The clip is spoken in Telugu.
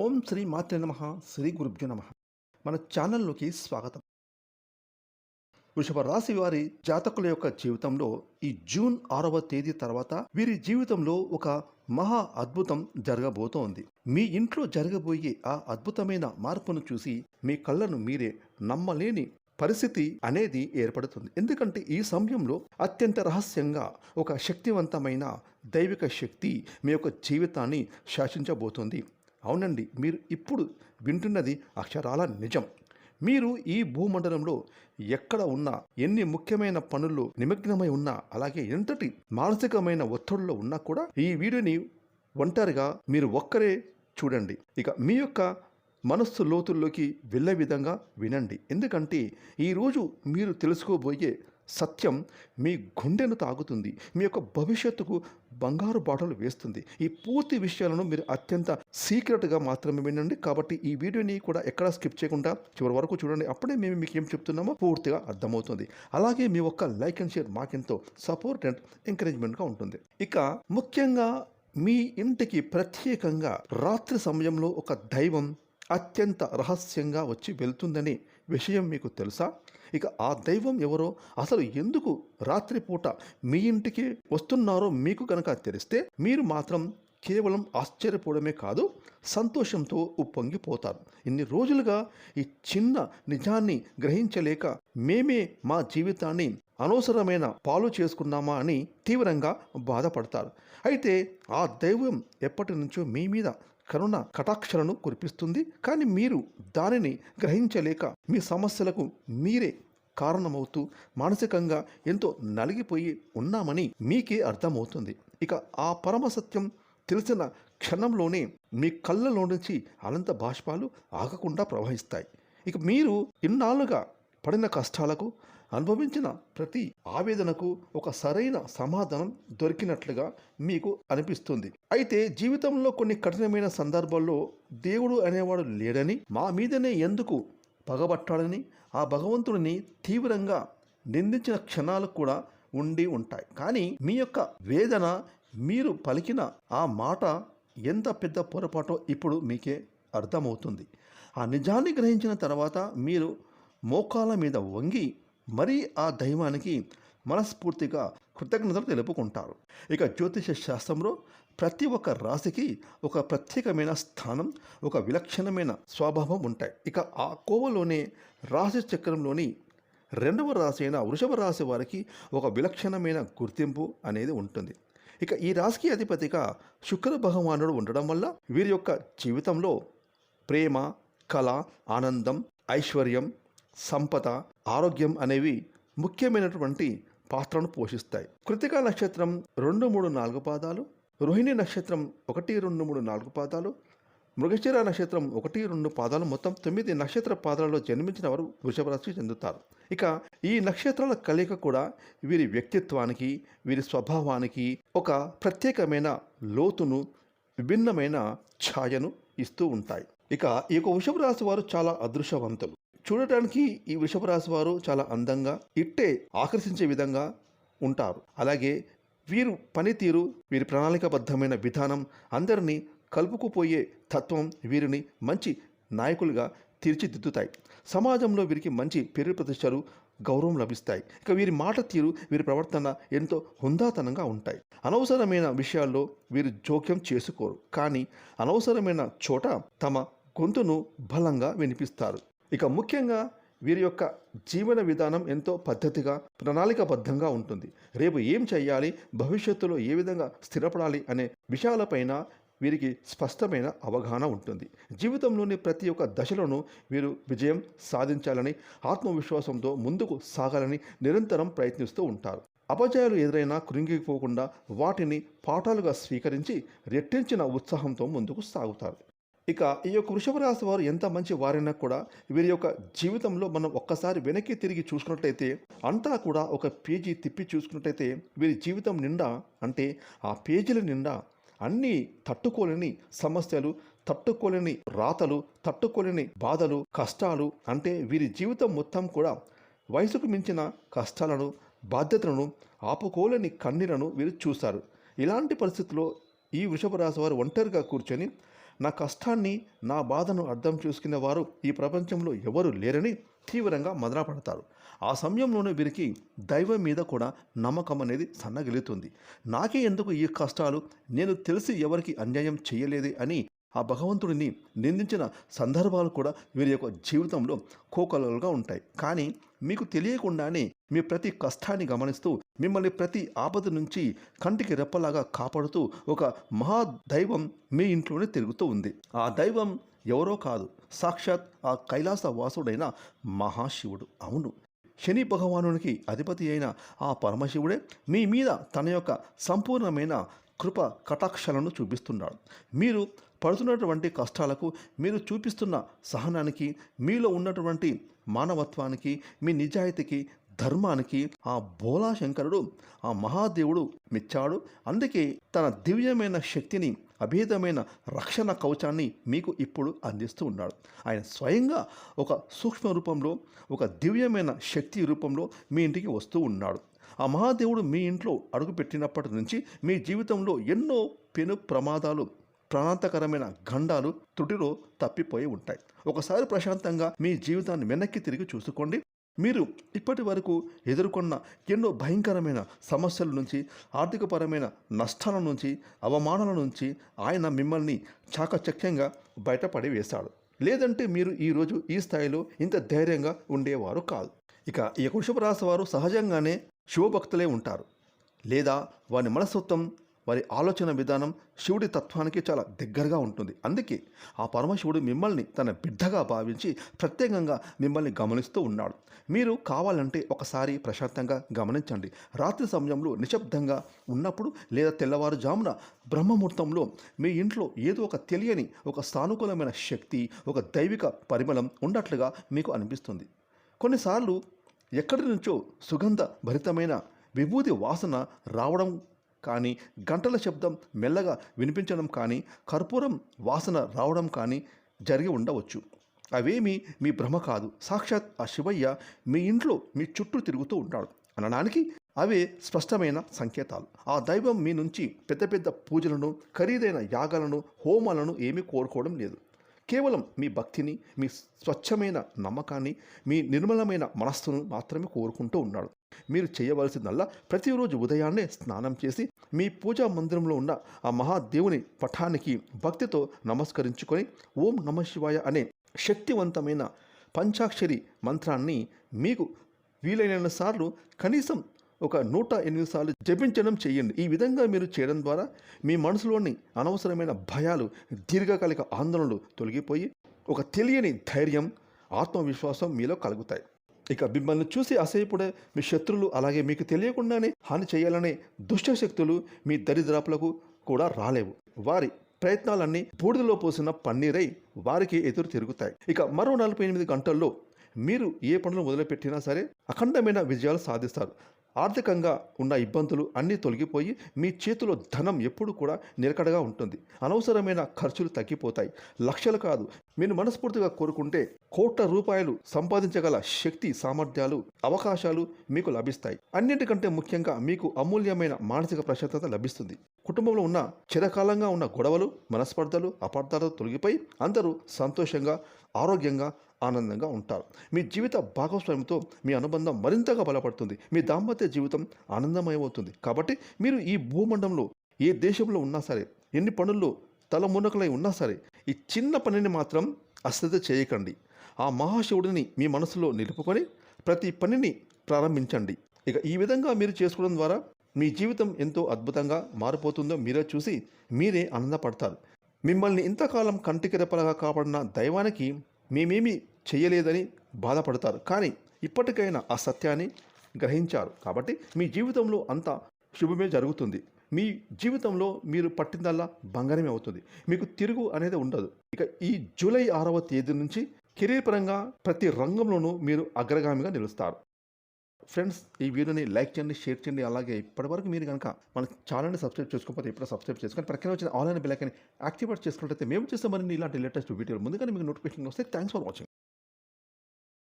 ఓం శ్రీ మాత్రే నమ శ్రీ గురుభ్యో నమ. మన ఛానల్లోకి స్వాగతం. వృషభ రాశి వారి జాతకుల యొక్క జీవితంలో ఈ జూన్ ఆరవ తేదీ తర్వాత వీరి జీవితంలో ఒక మహా అద్భుతం జరగబోతోంది. మీ ఇంట్లో జరగబోయే ఆ అద్భుతమైన మార్పును చూసి మీ కళ్ళను మీరే నమ్మలేని పరిస్థితి అనేది ఏర్పడుతుంది. ఎందుకంటే ఈ సమయంలో అత్యంత రహస్యంగా ఒక శక్తివంతమైన దైవిక శక్తి మీ యొక్క జీవితాన్ని శాసించబోతుంది. అవునండి మీరు ఇప్పుడు వింటున్నది అక్షరాల నిజం. మీరు ఈ భూమండలంలో ఎక్కడ ఉన్నా ఎన్ని ముఖ్యమైన పనుల్లో నిమగ్నమై ఉన్నా అలాగే ఎంతటి మానసికమైన ఒత్తిడిలో ఉన్నా కూడా ఈ వీడియోని ఒంటరిగా మీరు ఒక్కరే చూడండి. ఇక మీ యొక్క మనస్సు లోతుల్లోకి వెళ్ళే విధంగా వినండి. ఎందుకంటే ఈరోజు మీరు తెలుసుకోబోయే సత్యం మీ గుండెను తాగుతుంది. మీ యొక్క భవిష్యత్తుకు బంగారు బాటలు వేస్తుంది. ఈ పూర్తి విషయాలను మీరు అత్యంత సీక్రెట్గా మాత్రమే వినండి. కాబట్టి ఈ వీడియోని కూడా ఎక్కడా స్కిప్ చేయకుండా చివరి వరకు చూడండి. అప్పుడే మేము మీకు ఏం చెప్తున్నామో పూర్తిగా అర్థమవుతుంది. అలాగే మీ ఒక్క లైక్ అండ్ షేర్ మాకెంతో సపోర్ట్ అండ్ ఎంకరేజ్మెంట్గా ఉంటుంది. ఇక ముఖ్యంగా మీ ఇంటికి ప్రత్యేకంగా రాత్రి సమయంలో ఒక దైవం అత్యంత రహస్యంగా వచ్చి వెళ్తుందనే విషయం మీకు తెలుసా? ఇక ఆ దైవం ఎవరో? అసలు ఎందుకు రాత్రిపూట మీ ఇంటికి వస్తున్నారో మీకు కనుక తెలిస్తే మీరు మాత్రం కేవలం ఆశ్చర్యపోవడమే కాదు సంతోషంతో ఉప్పొంగిపోతారు. ఇన్ని రోజులుగా ఈ చిన్న నిజాన్ని గ్రహించలేక మేమే మా జీవితాన్ని అనవసరమైన పాలు చేసుకున్నామా అని తీవ్రంగా బాధపడతారు. అయితే ఆ దైవం ఎప్పటి నుంచో మీ మీద కరుణ కటాక్షలను కురిపిస్తుంది. కానీ మీరు దానిని గ్రహించలేక మీ సమస్యలకు మీరే కారణమవుతూ మానసికంగా ఎంతో నలిగిపోయి ఉన్నామని మీకే అర్థమవుతుంది. ఇక ఆ పరమసత్యం తెలిసిన క్షణంలోనే మీ కళ్ళలో నుంచి అనంత బాష్పాలు ఆగకుండా ప్రవహిస్తాయి. ఇక మీరు ఇన్నాళ్ళుగా పడిన కష్టాలకు అనుభవించిన ప్రతి ఆవేదనకు ఒక సరైన సమాధానం దొరికినట్లుగా మీకు అనిపిస్తుంది. అయితే జీవితంలో కొన్ని కఠినమైన సందర్భాల్లో దేవుడు అనేవాడు లేడని మా మీదనే ఎందుకు పగబట్టాడని ఆ భగవంతుడిని తీవ్రంగా నిందించిన క్షణాలు కూడా ఉండి ఉంటాయి. కానీ మీ యొక్క వేదన మీరు పలికిన ఆ మాట ఎంత పెద్ద పొరపాటో ఇప్పుడు మీకే అర్థమవుతుంది. ఆ నిజాన్ని గ్రహించిన తర్వాత మీరు మోకాల మీద వంగి మరీ ఆ దైవానికి మనస్ఫూర్తిగా కృతజ్ఞతలు తెలుపుకుంటారు. ఇక జ్యోతిష శాస్త్రంలో ప్రతి ఒక్క రాశికి ఒక ప్రత్యేకమైన స్థానం ఒక విలక్షణమైన స్వభావం ఉంటాయి. ఇక ఆ కోవలోనే రాశి చక్రంలోని రెండవ రాశి అయిన వృషభ రాశి వారికి ఒక విలక్షణమైన గుర్తింపు అనేది ఉంటుంది. ఇక ఈ రాశికి అధిపతిగా శుక్ర భగవానుడు ఉండడం వల్ల వీరి యొక్క జీవితంలో ప్రేమ కళ ఆనందం ఐశ్వర్యం సంపద ఆరోగ్యం అనేవి ముఖ్యమైనటువంటి పాత్రను పోషిస్తాయి. కృతికా నక్షత్రం రెండు మూడు నాలుగు పాదాలు రోహిణి నక్షత్రం ఒకటి రెండు మూడు నాలుగు పాదాలు మృగశిర నక్షత్రం ఒకటి రెండు పాదాలు మొత్తం తొమ్మిది నక్షత్ర పాదాలలో జన్మించిన వారు వృషభ రాశికి చెందుతారు. ఇక ఈ నక్షత్రాల కలయిక కూడా వీరి వ్యక్తిత్వానికి వీరి స్వభావానికి ఒక ప్రత్యేకమైన లోతును విభిన్నమైన ఛాయను ఇస్తూ ఉంటాయి. ఇక ఈ యొక్క వృషభ రాశి వారు చాలా అదృశ్యవంతులు చూడటానికి ఈ వృషభ రాశి వారు చాలా అందంగా ఇట్టే ఆకర్షించే విధంగా ఉంటారు. అలాగే వీరు పనితీరు వీరి ప్రణాళికాబద్ధమైన విధానం అందరినీ కలుపుకుపోయే తత్వం వీరిని మంచి నాయకులుగా తీర్చిదిద్దుతాయి. సమాజంలో వీరికి మంచి పేరు ప్రతిష్టలు గౌరవం లభిస్తాయి. ఇక వీరి మాట తీరు వీరి ప్రవర్తన ఎంతో హుందాతనంగా ఉంటాయి. అనవసరమైన విషయాల్లో వీరు జోక్యం చేసుకోరు. కానీ అనవసరమైన చోట తమ గొంతును బలంగా వినిపిస్తారు. ఇక ముఖ్యంగా వీరి యొక్క జీవన విధానం ఎంతో పద్ధతిగా ప్రణాళికబద్ధంగా ఉంటుంది. రేపు ఏం చేయాలి భవిష్యత్తులో ఏ విధంగా స్థిరపడాలి అనే విషయాలపైన వీరికి స్పష్టమైన అవగాహన ఉంటుంది. జీవితంలోని ప్రతి ఒక్క దశలోనూ వీరు విజయం సాధించాలని ఆత్మవిశ్వాసంతో ముందుకు సాగాలని నిరంతరం ప్రయత్నిస్తూ ఉంటారు. అపజయాలు ఎదురైనా కృంగిపోకుండా వాటిని పాఠాలుగా స్వీకరించి రెట్టించిన ఉత్సాహంతో ముందుకు సాగుతారు. ఇక ఈ యొక్క వృషభ రాశి వారు ఎంత మంచి వారైనా కూడా వీరి యొక్క జీవితంలో మనం ఒక్కసారి వెనక్కి తిరిగి చూసుకున్నట్లయితే అంతా కూడా ఒక పేజీ తిప్పి చూసుకున్నట్లయితే వీరి జీవితం నిండా అంటే ఆ పేజీల నిండా అన్నీ తట్టుకోలేని సమస్యలు తట్టుకోలేని రాతలు తట్టుకోలేని బాధలు కష్టాలు అంటే వీరి జీవితం మొత్తం కూడా వయసుకు మించిన కష్టాలను బాధ్యతలను ఆపుకోలేని కన్నీలను వీరు చూశారు. ఇలాంటి పరిస్థితుల్లో ఈ వృషభ రాశి వారు ఒంటరిగా కూర్చొని నా కష్టాన్ని నా బాధను అర్థం చేసుకునే వారు ఈ ప్రపంచంలో ఎవరు లేరని తీవ్రంగా మదనపడతారు. ఆ సమయంలోనే వీరికి దైవం మీద కూడా నమ్మకం అనేది సన్నగిలుతుంది. నాకే ఎందుకు ఈ కష్టాలు? నేను తెలిసి ఎవరికి అన్యాయం చేయలేదే అని ఆ భగవంతుడిని నిందించిన సందర్భాలు కూడా వీరి యొక్క జీవితంలో కోకలుగా ఉంటాయి. కానీ మీకు తెలియకుండానే మీ ప్రతి కష్టాన్ని గమనిస్తూ మిమ్మల్ని ప్రతి ఆపద నుంచి కంటికి రెప్పలాగా కాపాడుతూ ఒక మహా దైవం మీ ఇంట్లోనే తిరుగుతూ ఉంది. ఆ దైవం ఎవరో కాదు సాక్షాత్ ఆ కైలాస వాసుడైన మహాశివుడు. అవును శని భగవానునికి అధిపతి అయిన ఆ పరమశివుడే మీ మీద తన యొక్క సంపూర్ణమైన కృప కటాక్షలను చూపిస్తున్నాడు. మీరు పడుతున్నటువంటి కష్టాలకు మీరు చూపిస్తున్న సహనానికి మీలో ఉన్నటువంటి మానవత్వానికి మీ నిజాయితీకి ధర్మానికి ఆ బోలా శంకరుడు ఆ మహాదేవుడు మెచ్చాడు. అందుకే తన దివ్యమైన శక్తిని అభేదమైన రక్షణ కవచాన్ని మీకు ఇప్పుడు అందిస్తూ ఉన్నాడు. ఆయన స్వయంగా ఒక సూక్ష్మ రూపంలో ఒక దివ్యమైన శక్తి రూపంలో మీ ఇంటికి వస్తూ ఉన్నాడు. ఆ మహాదేవుడు మీ ఇంట్లో అడుగుపెట్టినప్పటి నుంచి మీ జీవితంలో ఎన్నో పెను ప్రమాదాలు ప్రాణాంతకరమైన గండాలు త్రుటిలో తప్పిపోయి ఉంటాయి. ఒకసారి ప్రశాంతంగా మీ జీవితాన్ని వెనక్కి తిరిగి చూసుకోండి. మీరు ఇప్పటి వరకు ఎదుర్కొన్న ఎన్నో భయంకరమైన సమస్యల నుంచి ఆర్థికపరమైన నష్టాల నుంచి అవమానాల నుంచి ఆయన మిమ్మల్ని చాకచక్యంగా బయటపడి వేశాడు. లేదంటే మీరు ఈరోజు ఈ స్థాయిలో ఇంత ధైర్యంగా ఉండేవారు కాదు. ఇక ఈ వృషభ రాశి వారు సహజంగానే శివభక్తులే ఉంటారు. లేదా వారి మనస్తత్వం వారి ఆలోచన విధానం శివుడి తత్వానికి చాలా దగ్గరగా ఉంటుంది. అందుకే ఆ పరమశివుడు మిమ్మల్ని తన బిడ్డగా భావించి ప్రత్యేకంగా మిమ్మల్ని గమనిస్తూ ఉన్నాడు. మీరు కావాలంటే ఒకసారి ప్రశాంతంగా గమనించండి. రాత్రి సమయంలో నిశ్శబ్దంగా ఉన్నప్పుడు లేదా తెల్లవారుజామున బ్రహ్మముహూర్తంలో మీ ఇంట్లో ఏదో ఒక తెలియని ఒక సానుకూలమైన శక్తి ఒక దైవిక పరిమళం ఉన్నట్లుగా మీకు అనిపిస్తుంది. కొన్నిసార్లు ఎక్కడి నుంచో సుగంధ భరితమైన విభూతి వాసన రావడం కానీ గంటల శబ్దం మెల్లగా వినిపించడం కానీ కర్పూరం వాసన రావడం కానీ జరిగి ఉండవచ్చు. అవేమీ మీ భ్రమ కాదు. సాక్షాత్ ఆ శివయ్య మీ ఇంట్లో మీ చుట్టూ తిరుగుతూ ఉంటాడు అనడానికి అవే స్పష్టమైన సంకేతాలు. ఆ దైవం మీ నుంచి పెద్ద పెద్ద పూజలను ఖరీదైన యాగాలను హోమాలను ఏమీ కోరుకోవడం లేదు. కేవలం మీ భక్తిని మీ స్వచ్ఛమైన నమ్మకాన్ని మీ నిర్మలమైన మనస్సును మాత్రమే కోరుకుంటూ ఉన్నాడు. మీరు చేయవలసిందల్లా ప్రతిరోజు ఉదయాన్నే స్నానం చేసి మీ పూజా మందిరంలో ఉన్న ఆ మహాదేవుని పఠానికి భక్తితో నమస్కరించుకొని ఓం నమ శివాయ అనే శక్తివంతమైన పంచాక్షరి మంత్రాన్ని మీకు వీలైన సార్లు కనీసం ఒక నూట ఎనిమిది సార్లు జపించడం చేయండి. ఈ విధంగా మీరు చేయడం ద్వారా మీ మనసులోని అనవసరమైన భయాలు దీర్ఘకాలిక ఆందోళనలు తొలగిపోయి ఒక తెలియని ధైర్యం ఆత్మవిశ్వాసం మీలో కలుగుతాయి. ఇక మిమ్మల్ని చూసి అసహ్యపడే మీ శత్రులు అలాగే మీకు తెలియకుండానే హాని చేయాలనే దుష్ట శక్తులు మీ దరిద్రాపులకు కూడా రాలేవు. వారి ప్రయత్నాలన్నీ బూడిదలో పోసిన పన్నీరై వారికి ఎదురు తిరుగుతాయి. ఇక మరో నలభై ఎనిమిది గంటల్లో మీరు ఏ పనులు మొదలుపెట్టినా సరే అఖండమైన విజయాలు సాధిస్తారు. ఆర్థికంగా ఉన్న ఇబ్బందులు అన్నీ తొలగిపోయి మీ చేతిలో ధనం ఎప్పుడు కూడా నిలకడగా ఉంటుంది. అనవసరమైన ఖర్చులు తగ్గిపోతాయి. లక్షలు కాదు. మీరు మనస్ఫూర్తిగా కోరుకుంటే కోట్ల రూపాయలు సంపాదించగల శక్తి సామర్థ్యాలు అవకాశాలు మీకు లభిస్తాయి. అన్నింటికంటే ముఖ్యంగా మీకు అమూల్యమైన మానసిక ప్రశాంతత లభిస్తుంది. కుటుంబంలో ఉన్న చిరకాలంగా ఉన్న గొడవలు మనస్పర్ధలు అపార్థాలు తొలగిపోయి అందరూ సంతోషంగా ఆరోగ్యంగా ఆనందంగా ఉంటారు. మీ జీవిత భాగస్వామితో మీ అనుబంధం మరింతగా బలపడుతుంది. మీ దాంపత్య జీవితం ఆనందమయమవుతుంది. కాబట్టి మీరు ఈ భూమండంలో ఏ దేశంలో ఉన్నా సరే ఎన్ని పనుల్లో తలమునకలై ఉన్నా సరే ఈ చిన్న పనిని మాత్రం అశ్రద్ధ చేయకండి. ఆ మహాశివుడిని మీ మనసులో నిలుపుకొని ప్రతి పనిని ప్రారంభించండి. ఇక ఈ విధంగా మీరు చేసుకోవడం ద్వారా మీ జీవితం ఎంతో అద్భుతంగా మారిపోతుందో మీరే చూసి మీరే ఆనందపడతారు. మిమ్మల్ని ఇంతకాలం కంటికి రెప్పలుగా కాపాడిన దైవానికి మేమేమి చేయలేదని బాధపడతారు. కానీ ఇప్పటికైనా ఆ సత్యాన్ని గ్రహించారు. కాబట్టి మీ జీవితంలో అంతా శుభమే జరుగుతుంది. మీ జీవితంలో మీరు పట్టిందల్లా బంగారమే అవుతుంది. మీకు తిరుగు అనేది ఉండదు. ఇక ఈ జూలై ఆరవ తేదీ నుంచి కెరీర్ పరంగా ప్రతి రంగంలోనూ మీరు అగ్రగామిగా నిలుస్తారు. ఫ్రెండ్స్ ఈ వీడియోని లైక్ చేయండి షేర్ చేయండి. అలాగే ఇప్పటివరకు మీరు కనుక మన ఛానల్ని సబ్స్క్రైబ్ చేసుకోకపోతే ఇప్పుడు సబ్స్క్రైబ్ చేసుకొని ప్రక్కన వచ్చిన ఆన్లైన్ బిల్లకని యాక్టివేట్ చేసుకుంటే మేము చేసే మరిన్ని ఇలాంటి లేటెస్ట్ వీడియోలు ముందుగానే మీకు నోటిఫికేషన్ వస్తే థ్యాంక్స్ ఫర్ వాచింగ్